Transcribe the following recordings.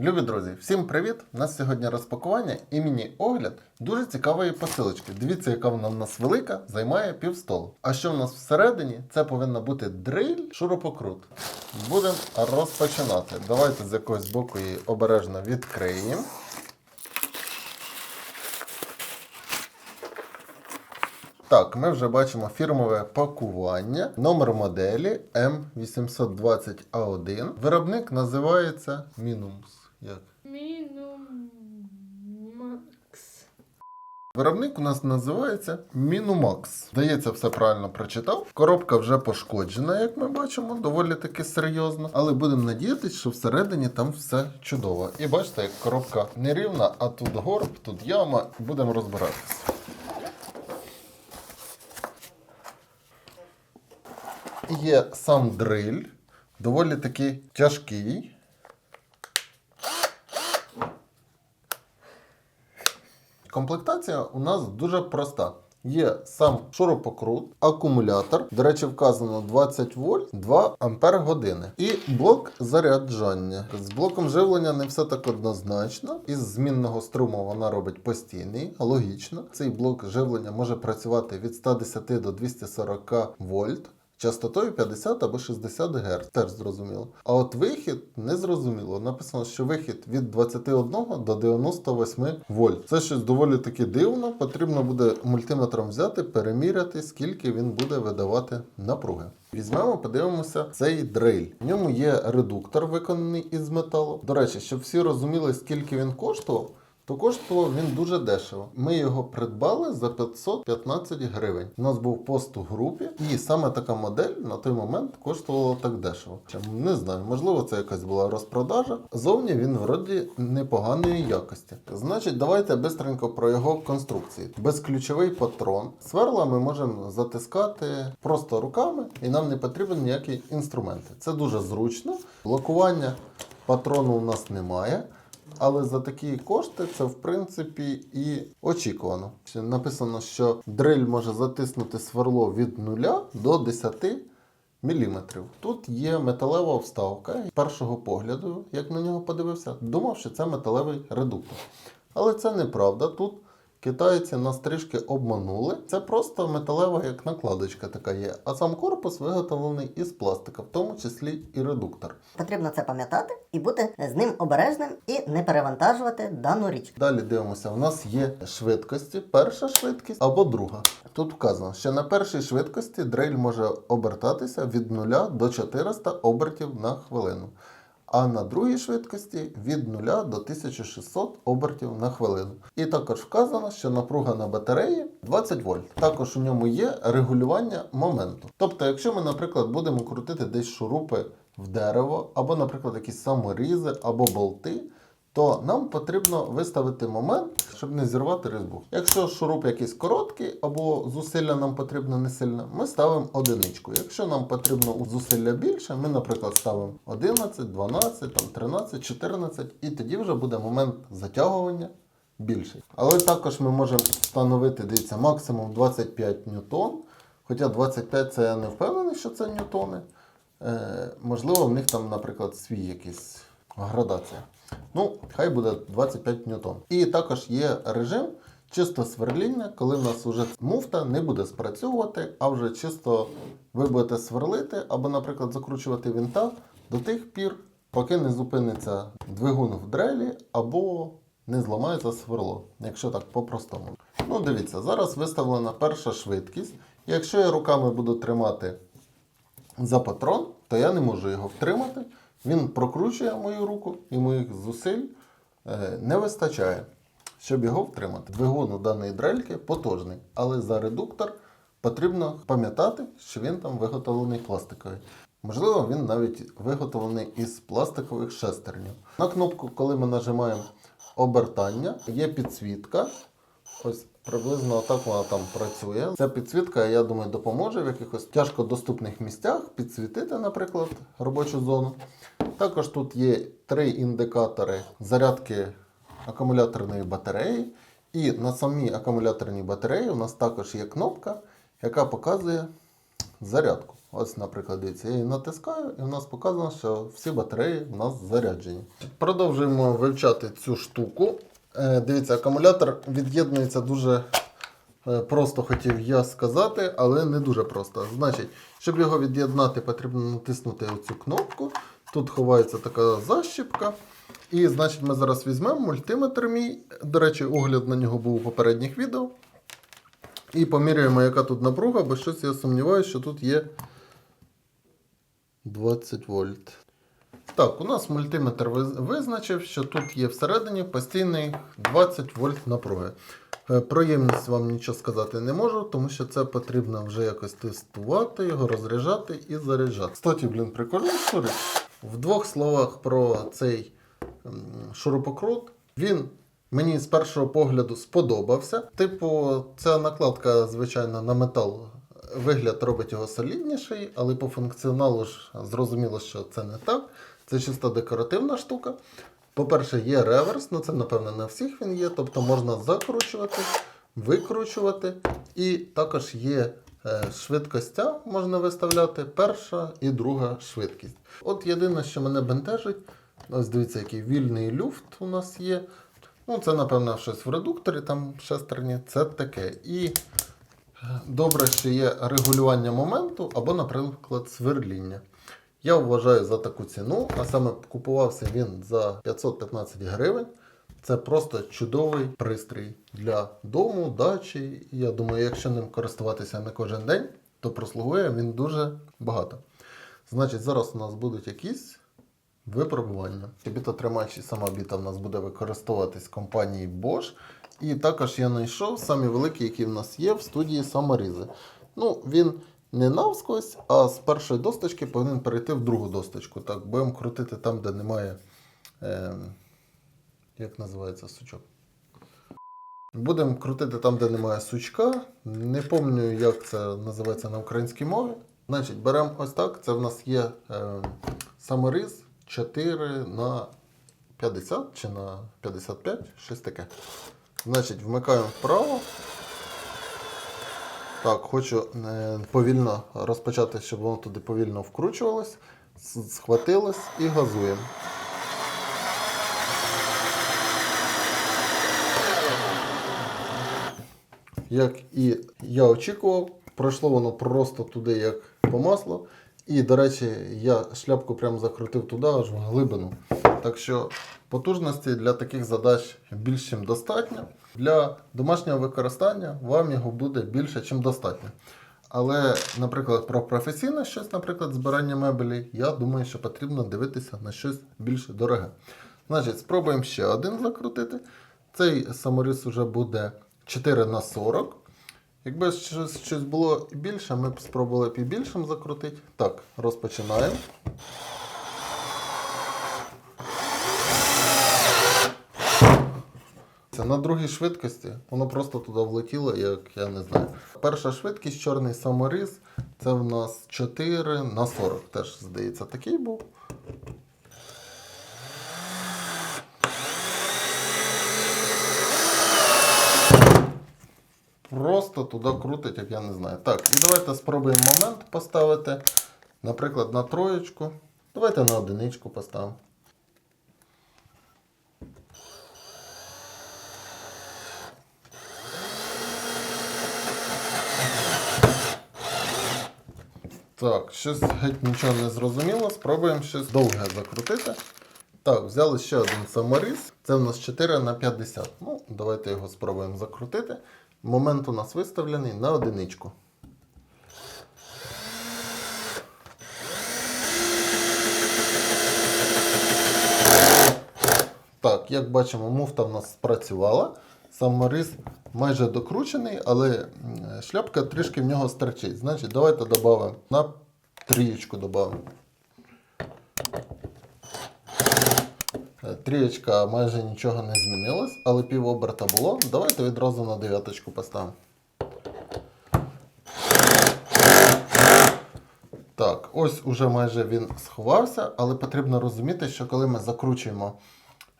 Любі друзі, всім привіт! У нас сьогодні розпакування і міні-огляд дуже цікавої посилочки. Дивіться, яка вона в нас велика, займає півстолу. А що в нас всередині? Це повинна бути дриль шурупокрут. Будемо розпочинати. Давайте з якогось боку її обережно відкриємо. Так, ми вже бачимо фірмове пакування, номер моделі M820A1. Виробник називається Minums. Як? Мінумакс. Виробник у нас називається Minumax. Здається, все правильно прочитав. Коробка вже пошкоджена, як ми бачимо, доволі таки серйозно. Але будемо надіятися, що всередині там все чудово. І бачите, як коробка нерівна, а тут горб, тут яма. Будемо розбиратися. Є сам дриль, доволі таки тяжкий. Комплектація у нас дуже проста. Є сам шурупокрут, акумулятор. До речі, вказано 20 вольт, 2 ампер години. І блок заряджання. З блоком живлення не все так однозначно. Із змінного струму вона робить постійний, логічно. Цей блок живлення може працювати від 110 до 240 вольт. Частотою 50 або 60 Гц, теж зрозуміло. А от вихід не зрозуміло. Написано, що вихід від 21 до 98 вольт. Це щось доволі таки дивно. Потрібно буде мультиметром взяти, переміряти, скільки він буде видавати напруги. Візьмемо, подивимося цей дриль. В ньому є редуктор, виконаний із металу. До речі, щоб всі розуміли, скільки він коштував. То коштував він дуже дешево. Ми його придбали за 515 гривень. У нас був пост у групі, і саме така модель на той момент коштувала так дешево. Не знаю, можливо, це якась була розпродажа. Зовні він вроді непоганої якості. Значить, давайте бистренько про його конструкції. Безключовий патрон. Сверла ми можемо затискати просто руками, і нам не потрібен ніякий інструмент. Це дуже зручно. Блокування патрону у нас немає. Але за такі кошти це в принципі і очікувано. Написано, що дриль може затиснути сверло від 0 до 10 мм. Тут є металева вставка. З першого погляду, як на нього подивився, думав, що це металевий редуктор. Але це неправда. Тут китайці нас трішки обманули. Це просто металева як накладочка така є. А сам корпус виготовлений із пластика, в тому числі і редуктор. Потрібно це пам'ятати і бути з ним обережним і не перевантажувати дану річ. Далі дивимося, у нас є швидкості, перша швидкість або друга. Тут вказано, що на першій швидкості дрель може обертатися від 0 до 400 обертів на хвилину. А на другій швидкості від 0 до 1600 обертів на хвилину. І також вказано, що напруга на батареї 20 вольт. Також у ньому є регулювання моменту. Тобто, якщо ми, наприклад, будемо крутити десь шурупи в дерево, або, наприклад, якісь саморізи, або болти, то нам потрібно виставити момент, щоб не зірвати різьбу. Якщо шуруп якийсь короткий або зусилля нам потрібно не сильно, ми ставимо одиничку. Якщо нам потрібно зусилля більше, ми, наприклад, ставимо 11, 12, там, 13, 14, і тоді вже буде момент затягування більший. Але також ми можемо встановити, дивіться, максимум 25 ньютон. Хоча 25 це я не впевнений, що це ньютони. Е, можливо, в них там, наприклад, свій якийсь градація. Ну, хай буде 25 ньютон. І також є режим чисто сверління, коли в нас вже муфта не буде спрацьовувати, а вже чисто ви будете сверлити або, наприклад, закручувати вінта до тих пір, поки не зупиниться двигун в дрелі або не зламається сверло, якщо так по-простому. Ну, дивіться, зараз виставлена перша швидкість. Якщо я руками буду тримати за патрон, то я не можу його втримати. Він прокручує мою руку і моїх зусиль е, не вистачає, щоб його втримати. Двигун у даної дрельки потужний, але за редуктор потрібно пам'ятати, що він там виготовлений пластиковий. Можливо, він навіть виготовлений із пластикових шестернів. На кнопку, коли ми нажимаємо обертання, є підсвітка. Ось приблизно отак вона там працює. Ця підсвітка, я думаю, допоможе в якихось тяжко доступних місцях підсвітити, наприклад, робочу зону. Також тут є три індикатори зарядки акумуляторної батареї. І на самій акумуляторній батареї у нас також є кнопка, яка показує зарядку. Ось, наприклад, я її натискаю, і в нас показано, що всі батареї в нас заряджені. Продовжуємо вивчати цю штуку. Е, Дивіться, акумулятор від'єднується дуже е, просто, хотів я сказати, але не дуже просто. Значить, щоб його від'єднати, потрібно натиснути оцю кнопку. Тут ховається така защіпка. І значить, ми зараз візьмемо мультиметр мій. До речі, огляд на нього був у попередніх відео. І поміряємо, яка тут напруга, бо щось я сумніваюся, що тут є 20 вольт. Так, у нас мультиметр визначив, що тут є всередині постійний 20 вольт напруги. Е, Про ємність вам нічого сказати не можу, тому що це потрібно вже якось тестувати, його розряджати і заряджати. Кстати, блін, прикольний шурик. В двох словах про цей шурупокрут. Він мені з першого погляду сподобався. Типу, ця накладка, звичайно, на метал. Вигляд робить його солідніший, але по функціоналу ж зрозуміло, що це не так. Це чисто декоративна штука. По-перше, є реверс, ну це, напевно, на всіх він є, тобто можна закручувати, викручувати. І також є е, швидкостя, можна виставляти перша і друга швидкість. От єдине, що мене бентежить, ось дивіться, який вільний люфт у нас є. Ну, це, напевно, щось в редукторі, там шестерні, це таке. І е, добре, що є регулювання моменту або, наприклад, сверління. Я вважаю за таку ціну, а саме купувався він за 515 гривень. Це просто чудовий пристрій для дому, дачі. Я думаю, якщо ним користуватися не кожен день, то прослугує він дуже багато. Значить, зараз у нас будуть якісь випробування. Бітотримач і сама біта в нас буде використовуватись компанією Bosch. І також я знайшов самі великі, які в нас є в студії саморізи. Ну, він не навскось, а з першої досточки повинен перейти в другу досточку. Так, будемо крутити там, де немає. Е, як називається сучок? Будемо крутити там, де немає сучка. Не пам'ятаю, як це називається на українській мові. Значить, беремо ось так. Це в нас є е, саморіз 4 на 50 чи на 55, щось таке. Значить, вмикаємо вправо. Так, хочу е, повільно розпочати, щоб воно туди повільно вкручувалось, схватилось і газуємо. Як і я очікував, пройшло воно просто туди, як по маслу. І, до речі, я шляпку прямо закрутив туди, аж в глибину. Так що потужності для таких задач більш ніж достатньо. Для домашнього використання вам його буде більше, ніж достатньо. Але, наприклад, про професійне щось, наприклад, збирання мебелі, я думаю, що потрібно дивитися на щось більш дороге. Значить, спробуємо ще один закрутити. Цей саморіз вже буде 4 на 40. Якби щось, щось було більше, ми б спробували б і більшим закрутити. Так, розпочинаємо. Це на другій швидкості воно просто туди влетіло, як я не знаю. Перша швидкість, чорний саморіз, це в нас 4 на 40. Теж, здається, такий був. Просто туди крутить, як я не знаю. Так, і давайте спробуємо момент поставити. Наприклад, на троєчку. Давайте на одиничку поставимо. Так, щось геть нічого не зрозуміло. Спробуємо щось довге закрутити. Так, взяли ще один саморіз. Це в нас 4 на 50. Ну, давайте його спробуємо закрутити. Момент у нас виставлений на одиничку. Так, як бачимо, муфта в нас спрацювала. Саморіз майже докручений, але шляпка трішки в нього стерчить. Значить, давайте додамо на трієчку додамо. Е, Трієчка майже нічого не змінилось, але пів оберта було. Давайте відразу на дев'яточку поставимо. Так, ось уже майже він сховався, але потрібно розуміти, що коли ми закручуємо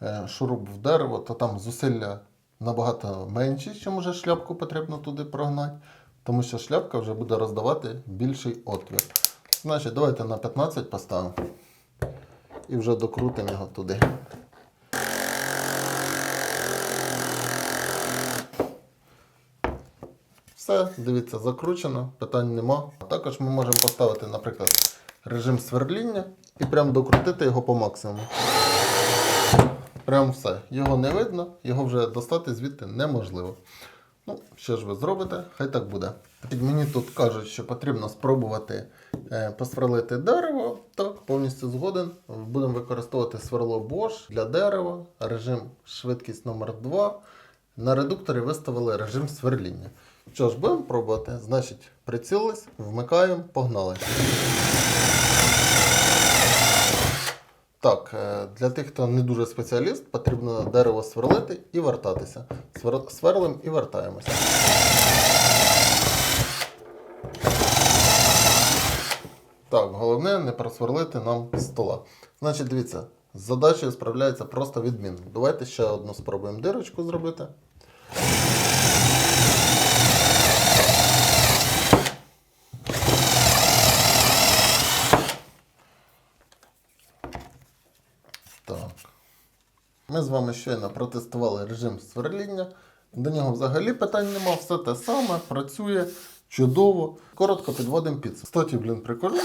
е, шуруп в дерево, то там зусилля набагато менші, чим уже шляпку потрібно туди прогнати, тому що шляпка вже буде роздавати більший отвір. Значить, давайте на 15 поставимо. І вже докрутимо його туди. Все, дивіться, закручено, питань нема. Також ми можемо поставити, наприклад, режим сверління і прям докрутити його по максимуму. Прям все. Його не видно, його вже достати звідти неможливо. Ну, що ж ви зробите, хай так буде. Мені тут кажуть, що потрібно спробувати е, посверлити дерево. Так, повністю згоден. Будемо використовувати сверло Bosch для дерева, режим швидкість номер 2 На редукторі виставили режим сверління. Що ж, будемо пробувати. Значить, прицілились, вмикаємо, погнали. Так, е, для тих, хто не дуже спеціаліст, потрібно дерево сверлити і вертатися. Свер- Сверлим і вертаємося. Так, головне не просверлити нам стола. Значить, дивіться, з задачею справляється просто відмінно. Давайте ще одну спробуємо дирочку зробити. Ми з вами щойно протестували режим сверління. До нього взагалі питань нема, все те саме, працює чудово. Коротко підводимо підсумок. Кстати, блін, прикольний.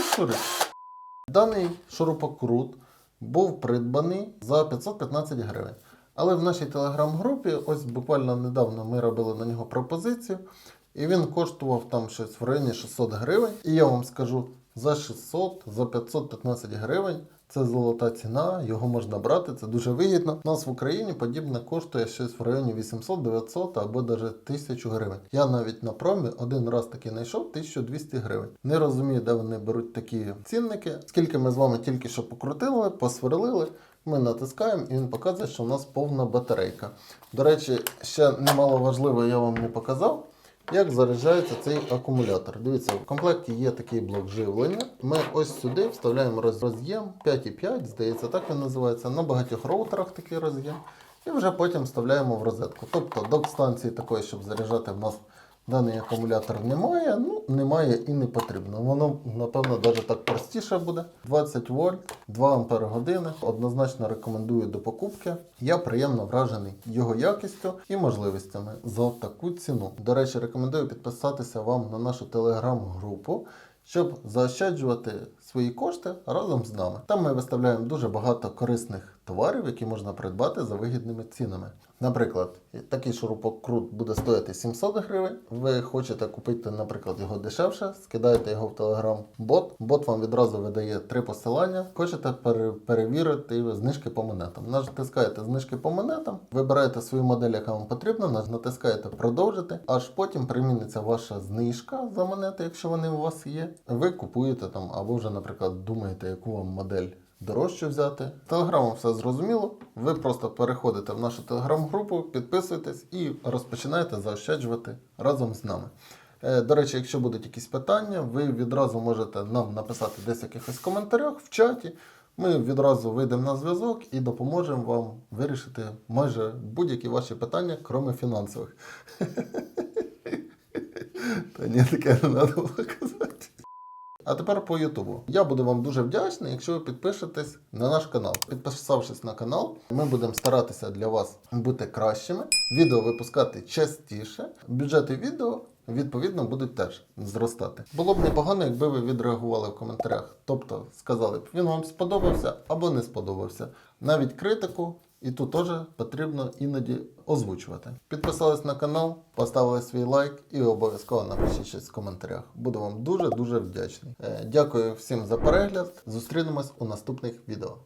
Даний шурупокрут був придбаний за 515 гривень. Але в нашій телеграм-групі, ось буквально недавно ми робили на нього пропозицію, і він коштував там щось в районі 600 гривень. І я вам скажу, за 600, за 515 гривень це золота ціна, його можна брати, це дуже вигідно. У нас в Україні подібне коштує щось в районі 800-900 або навіть 1000 гривень. Я навіть на промі один раз таки знайшов 1200 гривень. Не розумію, де вони беруть такі цінники. Скільки ми з вами тільки що покрутили, посверлили. Ми натискаємо і він показує, що у нас повна батарейка. До речі, ще немало важливо, я вам не показав. Як заряджається цей акумулятор? Дивіться, в комплекті є такий блок живлення. Ми ось сюди вставляємо роз- роз'єм 5,5, здається, так він називається. На багатьох роутерах такий роз'єм. І вже потім вставляємо в розетку. Тобто док-станції такої, щоб заряджати в нас даний акумулятор немає. Ну, немає і не потрібно. Воно, напевно, навіть так простіше буде. 20 вольт, 2 ампер години. Однозначно рекомендую до покупки. Я приємно вражений його якістю і можливостями за таку ціну. До речі, рекомендую підписатися вам на нашу телеграм-групу. Щоб заощаджувати свої кошти разом з нами. Там ми виставляємо дуже багато корисних товарів, які можна придбати за вигідними цінами. Наприклад, такий шурупокрут буде стоїти 700 гривень. Ви хочете купити, наприклад, його дешевше, скидаєте його в Telegram-бот. Бот вам відразу видає три посилання. Хочете пере- перевірити знижки по монетам. Натискаєте знижки по монетам, вибираєте свою модель, яка вам потрібна, на- натискаєте продовжити, аж потім приміниться ваша знижка за монети, якщо вони у вас є. Ви купуєте там, або вже, наприклад, думаєте, яку вам модель дорожче взяти. Телеграмом все зрозуміло. Ви просто переходите в нашу телеграм-групу, підписуєтесь і розпочинаєте заощаджувати разом з нами. Е, До речі, якщо будуть якісь питання, ви відразу можете нам написати десь в якихось коментарях в чаті. Ми відразу вийдемо на зв'язок і допоможемо вам вирішити майже будь-які ваші питання, крім фінансових. Та ні, таке не треба казати. А тепер по Ютубу. Я буду вам дуже вдячний, якщо ви підпишетесь на наш канал. Підписавшись на канал, ми будемо старатися для вас бути кращими, відео випускати частіше. Бюджети відео відповідно будуть теж зростати. Було б непогано, якби ви відреагували в коментарях. Тобто сказали б, він вам сподобався або не сподобався. Навіть критику. І тут теж потрібно іноді озвучувати. Підписались на канал, поставили свій лайк і обов'язково напишіть щось в коментарях. Буду вам дуже дуже вдячний. Е, Дякую всім за перегляд. Зустрінемось у наступних відео.